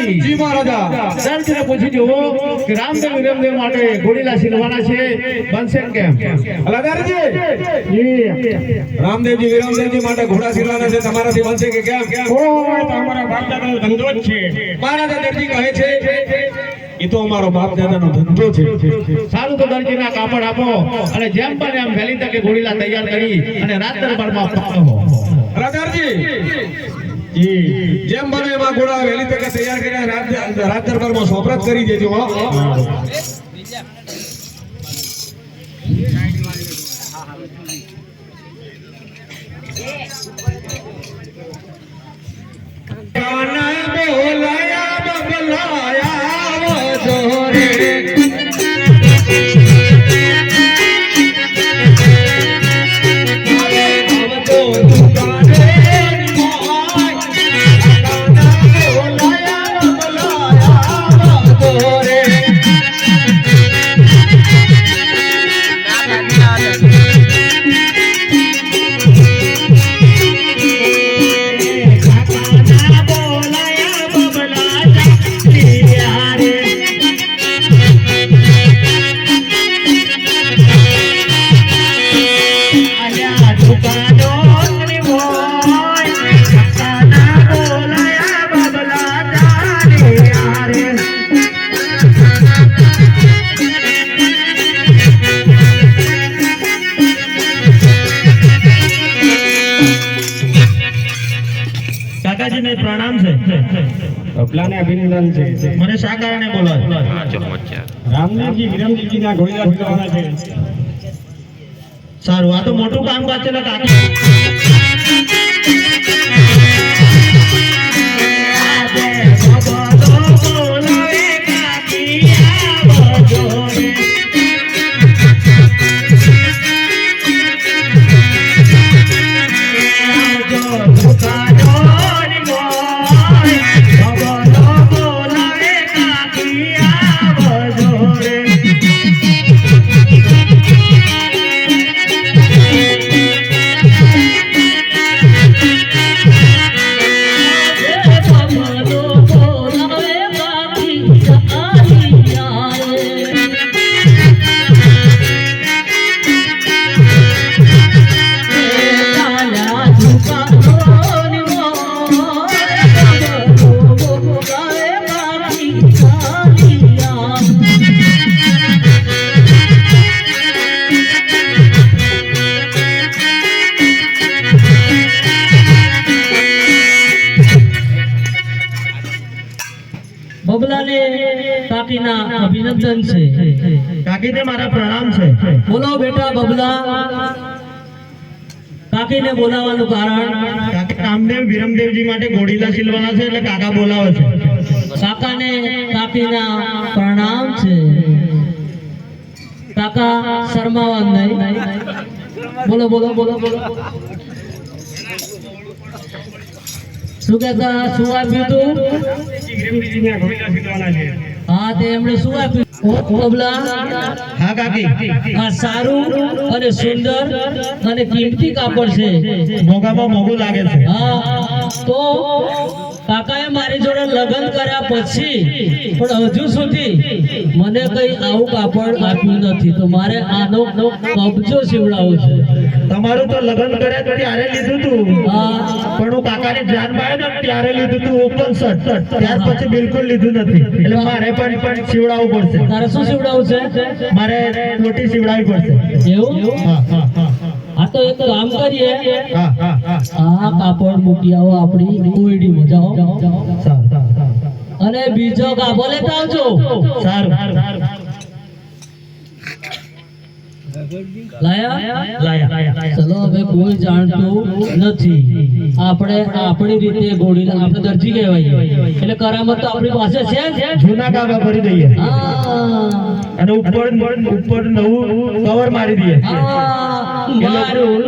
પ્રધાનજી જી મહારાજા. પૂછી કે રામદેવ વિરમદેવ માટે ઘોડીલા સીલવાના છે બનશે કેમ? અલાદારજી રામદેવજી વિરામદેવજી માટે ઘોડા સિરવાના છે તમારાથી બનશે કે કેમ? કેમ કોઈ તો અમારા ધંધો જ છે. મહારાજા દરજી કહે છે એ તો અમારો બાપ દાદાનો ધંધો છે. સારું તો દરજીના કાપડ આપો અને જેમ બને એમ વહેલી તકે ગોળીલા તૈયાર કરી અને રાત્રે જી જેમ બને એમાં ગોળા વહેલી તકે તૈયાર કરીને રાત દરબારમાં સોપરત કરી દેજો વિરમદેવજીના ઘોડીલા ફેરવવાના છે. સારું આ તો મોટું કામ બાદ છે ને કાકા? કાકીને મારા પ્રણામ છે. બોલો બેટા બબલા. કાકીને બોલાવવાનું કારણ? કાકી રામદેવ વિરમદેવજી માટે ગોડીલા સિલવાના છે એટલે કાકા બોલાવે છે. કાકાને કાકીના પ્રણામ છે. કાકા શરમાવા નહીં. બોલો બોલો બોલો બોલો. શું કહેતા? શું આપ્યું તું? વિરમદેવજીના ઘોડીલા ફેરવવાના છે. હા તે એમણે શું આપ્યું? હા કાકી. આ સારું અને સુંદર અને કિંમતી કાપડ છે. મોંઘામાં મોંઘું લાગે છે. હા તો કાકાએ મારી જોડે લગ્ન કર્યા પછી પણ હજુ સુધી મને કઈ આવું કાપડ આપ્યું નથી. તો મારે આનો કબજો સીવડાવવો છે. તમારું તો લગ્ન કર્યા ત્યારે લીધું તું. હા. પણ હું કાકાની જાનમાં માં ને ત્યારે લીધું તું ઓપન શર્ટ ત્યાર પછી બિલકુલ લીધું નથી. એટલે મારે પણ પણ સીવડાવવું પડશે. તારે શું સીવડાવવું છે? મારે મોટી સીવડાવવી પડશે. એવું? હા હા હા. તો એક કામ કરીએ. આ કાપડ મૂકી આવો આપણી ઓયડીમાં જાઓ સારું સારું સારું. અને બીજો કાપો લેતા આવજો. સારું. ચલો હવે કોઈ જાણતું નથી. આપણે આપણી રીતે ઘોડીને આપણે દરજી કહેવાય એટલે કરામત તો આપણી પાસે છે જૂના કાકા ભરી દઈએ. અને ઉપર ઉપર નવું કવર મારી દઈએ. મારું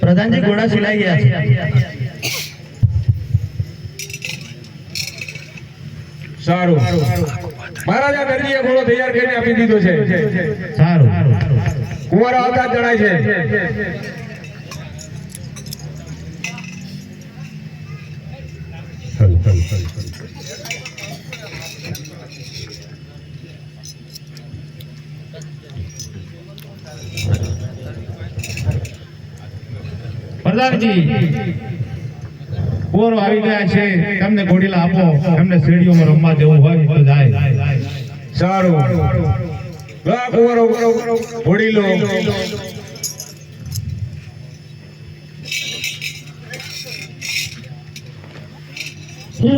પ્રધાનજી ઘોડા સિલાઈ ગયા છે. સારું. મહારાજા દરજીએ ઘોડો તૈયાર કરીને આપી દીધો છે. સારું. કુંવરો આવતા જ જણાય છે. પ્રધાનજી પોરો આવી ગયા છે, તમને ઘોડીલા આપો એમને શેરીઓમાં રમવા જવું હોય તો જાય. સારું. લા કુંવરો ઘોડી લો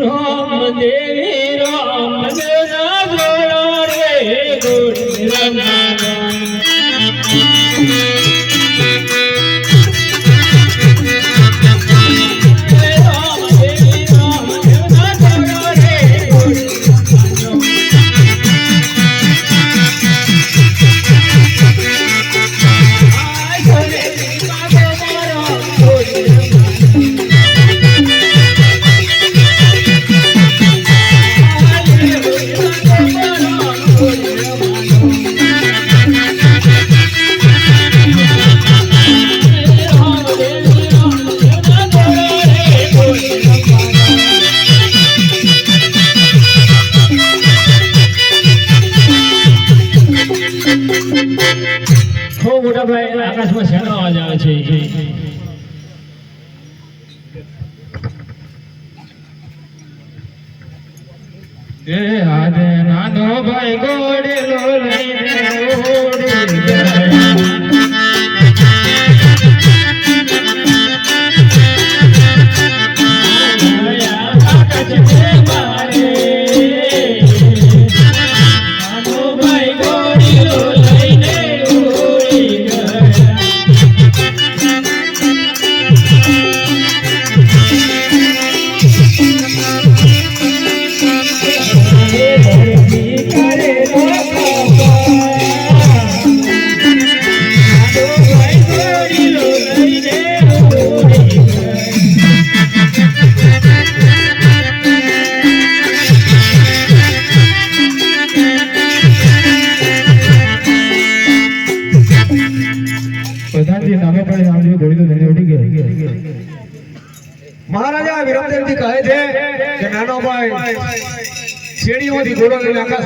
રામ દેવી રામ જોડો રે ગુણ રમાના એ આજે નાનો ભાઈ ઘોડેલો લઈને ઓડી ગયા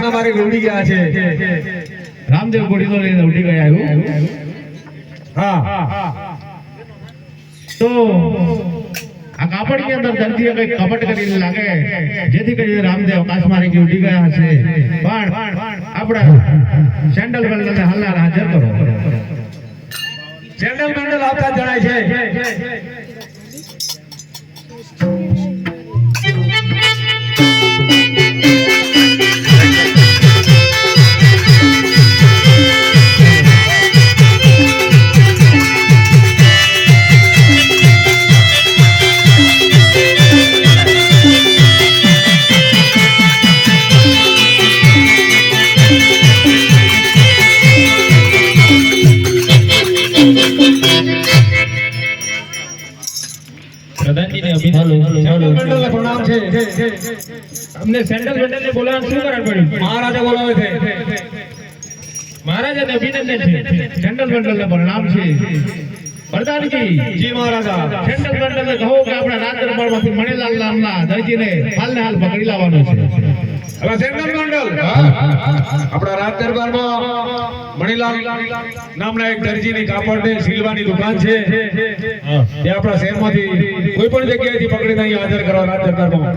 લઈને મારી ઉડી ગયા છે. રામદેવ ઘોડી તો લઈને ઉડી ગયા એવું? હા. તો આ કાપડની અંદર દર્દીએ કઈ કપટ કરીને લાગે, જેથી કરીને રામદેવ આકાશમાં રેંગી ઉડી ગયા હશે પણ આપણા સેન્ડલ વેલ્ડરને હાલના હાજર કરો. સેન્ડલ બેન્ડલ આવતા જણાય છે. અમને સેન્ટ્રલ મંડળને બોલાવવાનું શું કારણ પડ્યું? મહારાજા બોલાવે છે. મહારાજાને અભિનંદન છે. સેન્ટ્રલ વેલ્ડરને પ્રણામ છે. પ્રધાનજી જી મહારાજા. સેન્ટ્રલ વેલ્ડરને કહો કે આપણા રાજ દરબારમાંથી મણિલાલ નામના દરજીને હાલને હાલ પકડી લાવવાનો છે. હવે સેન્ટ્રલ મંડળ આપણા રાજ દરબારમાં મણિલાલ નામના એક દરજીની કાપડ ને સિલવાની દુકાન છે. તે આપણા શહેરમાંથી કોઈ પણ જગ્યાએથી પકડીને અહીં હાજર કરવા રાજ દરબારમાં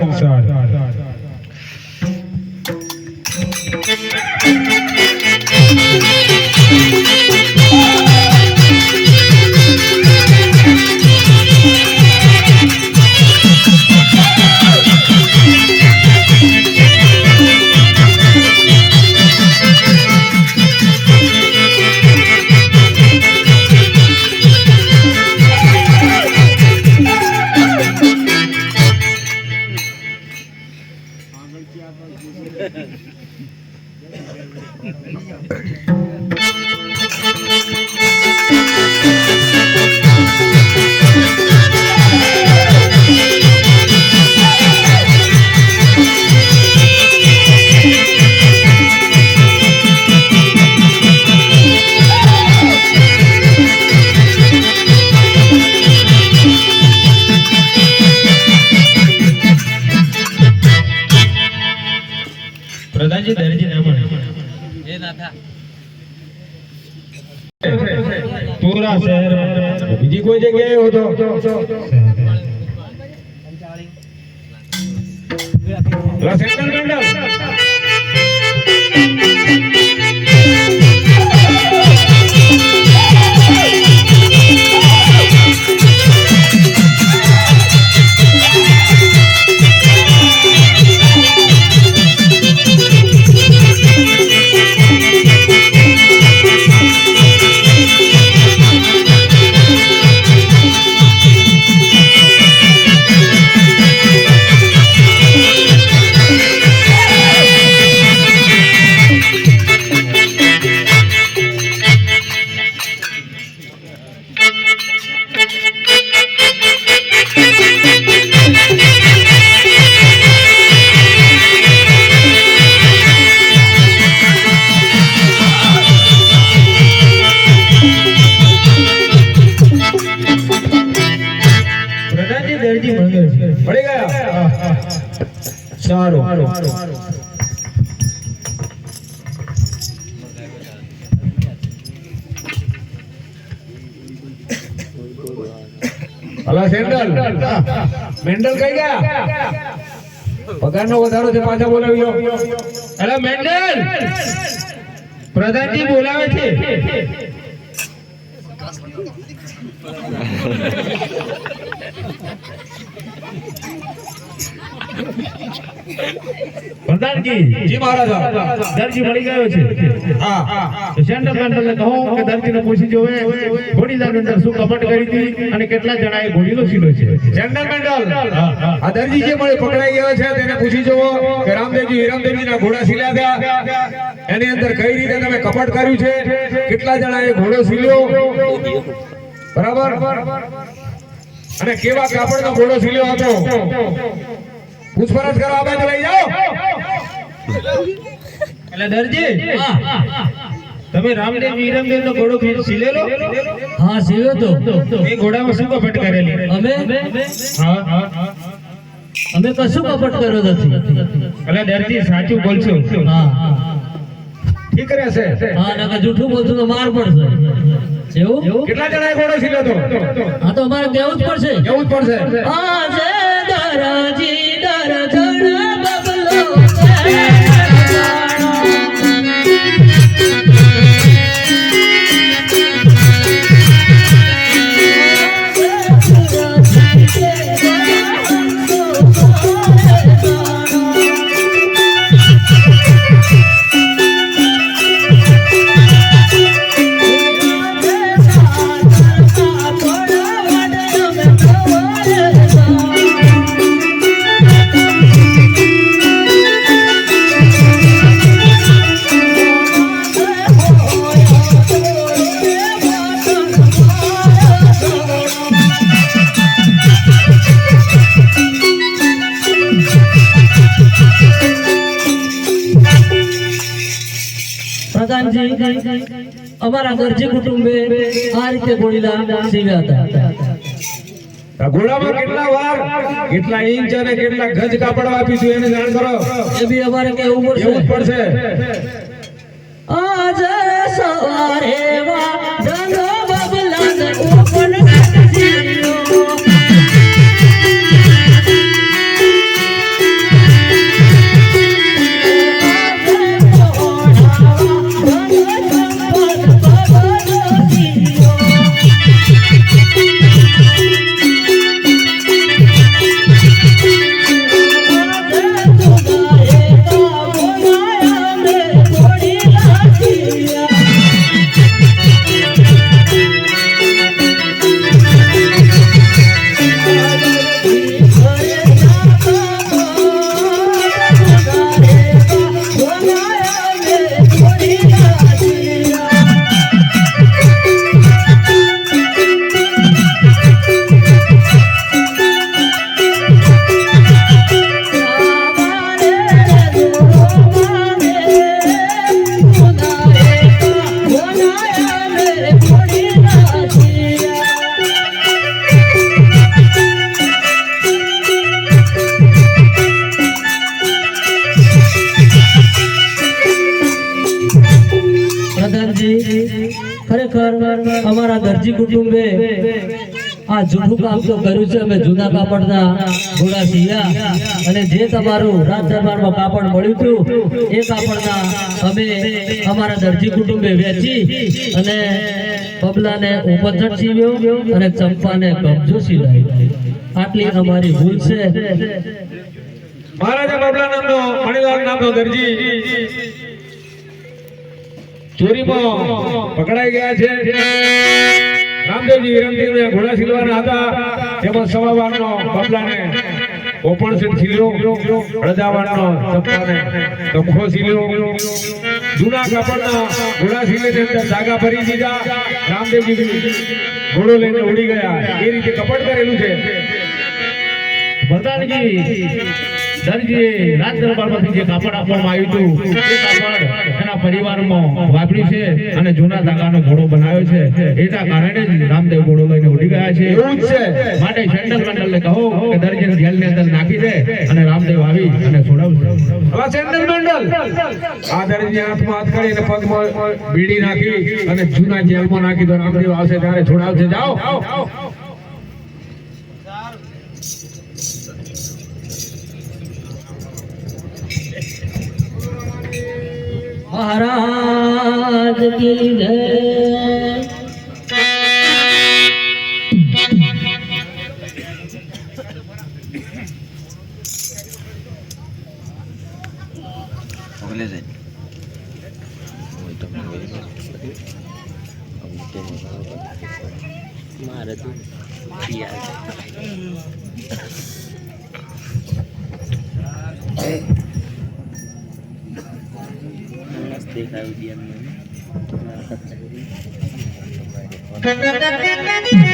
પૂરા શહેર. બીજી કોઈ જગ્યાએ હોતો તો? સેન્ટર મંડળ મેન્ડલ કઈ ગયા? પગારનો વધારો છે પાછા બોલાવી લો. અરે મેન્ડલ! પ્રધાનજી બોલાવે છે. પ્રધાનજી જી મહારાજ. દરજી મળી ગયો છે. હા. સેન્ટર મેન્ટરને કહો કે દરજીને પૂછી જોવે ઘોડીદારની અંદર શું કપટ કરી હતી અને કેટલા જણાએ ઘોડીનો શીલો છે. આ દરજી જે મળે પકડાઈ ગયો છે તેને પૂછી કે રામદેવજી હિરામદેવજીના ઘોડા સીલ્યા હતા એની અંદર કઈ રીતે તમે કપટ કર્યું છે? કેટલા જણાએ ઘોડો સીલ્યો? બરાબર? અને કેવા કાપડનો ઘોડો સીલ્યો હતો? પૂછપરછ કરવા આ બાજુ લઈ જાઓ. એટલે દરજી તમે રામદેવ વીરમદેવ નો ઘોડો સીલેલો? હા સીવ્યો તો. એ ઘોડામાં શું કપટ કરેલી? અમે? હા. અમે કશું કપટ કર્યો નથી. એટલે દરજી સાચું બોલશો? હા. હા ઠીક રહેશે. હા નકર જૂઠું બોલશું તો માર પડશે. એવું? કેટલા જણાએ ઘોડો સીલ્યો તો? હા તો અમારે કેવું જ પડશે. કેવું જ પડશે. આજે દરજી દરજણ બબલો. પ્રધાનજી અમારા દરજી કુટુંબે આ રીતે ગોળીલા સીવ્યા હતા. ઘોડામાં કેટલા વાર કેટલા ઇંચ અને કેટલા ગજ કાપડ આપીશું એને જાણ કરો. એ બી અમારે કહેવું એવું જ પડશે. પડશે આજે સવારે. કુટુંબે આ જૂનું કામ તો કર્યું છે અમે જૂના કાપડના ઘોડા સિયા અને જે તમારું રાજ દરબારમાં કાપડ મળ્યું હતું, એ કાપડના અમે અમારા દરજી કુટુંબે વેચી અને પબલાને ઉપચટ સીવ્યો અને ચંપાને કબજો સિલાવ્યો આટલી અમારી ભૂલ છે. મહારાજા બાબલા નામનો, મણિલાલ નામનો દરજી ચોરીમાં પકડાઈ ગયા છે. રામદેવજી વિરમદેવને ઘોડા સિલવાના હતા. તેમાં સવારનો બાબલાને ઓપણ છે સિલ્યો હળદાવાળનો ચંપાને તમખો સિલ્યો જૂના કાપડના ઘોડા સિલે ની ધાગા ભરી દીધા. રામદેવજી ઘોડો લઈને ઉડી ગયા. એ રીતે કપટ કરેલું છે. પ્રધાનજી દરજીએ રાજ દરબારમાંથી જે કાપડ આપવામાં આવ્યું હતું, એ કાપડ પરિવારમાં વાપર્યું છે અને જૂના ધાગાનો ઘોડો બનાવ્યો છે. એના કારણે જ રામદેવ ઘોડો લઈને ઉડી ગયા છે. એવું જ છે. માટે સેન્ટ્રલ મંડળને કહો કે દરજીને જેલની અંદર નાખી દે અને રામદેવ આવી અને છોડાવશે. હવે સેન્ટ્રલ મંડળ. આ દરજી હાથમાં હાથ કરીને પગમાં બીડી નાખી અને જૂના જેલમાં નાખી દો. રામદેવ આવશે ત્યારે છોડાવશે. જાઓ. મહારાજ કી જય. અમને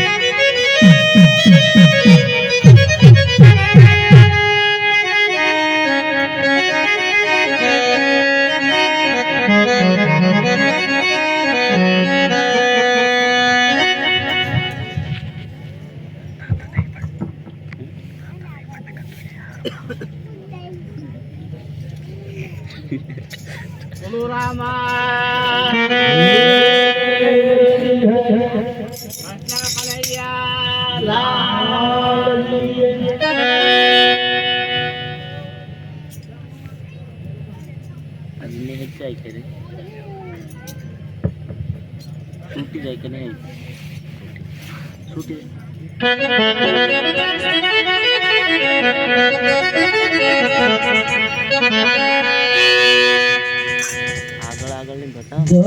આગળ આગળ બતાવો.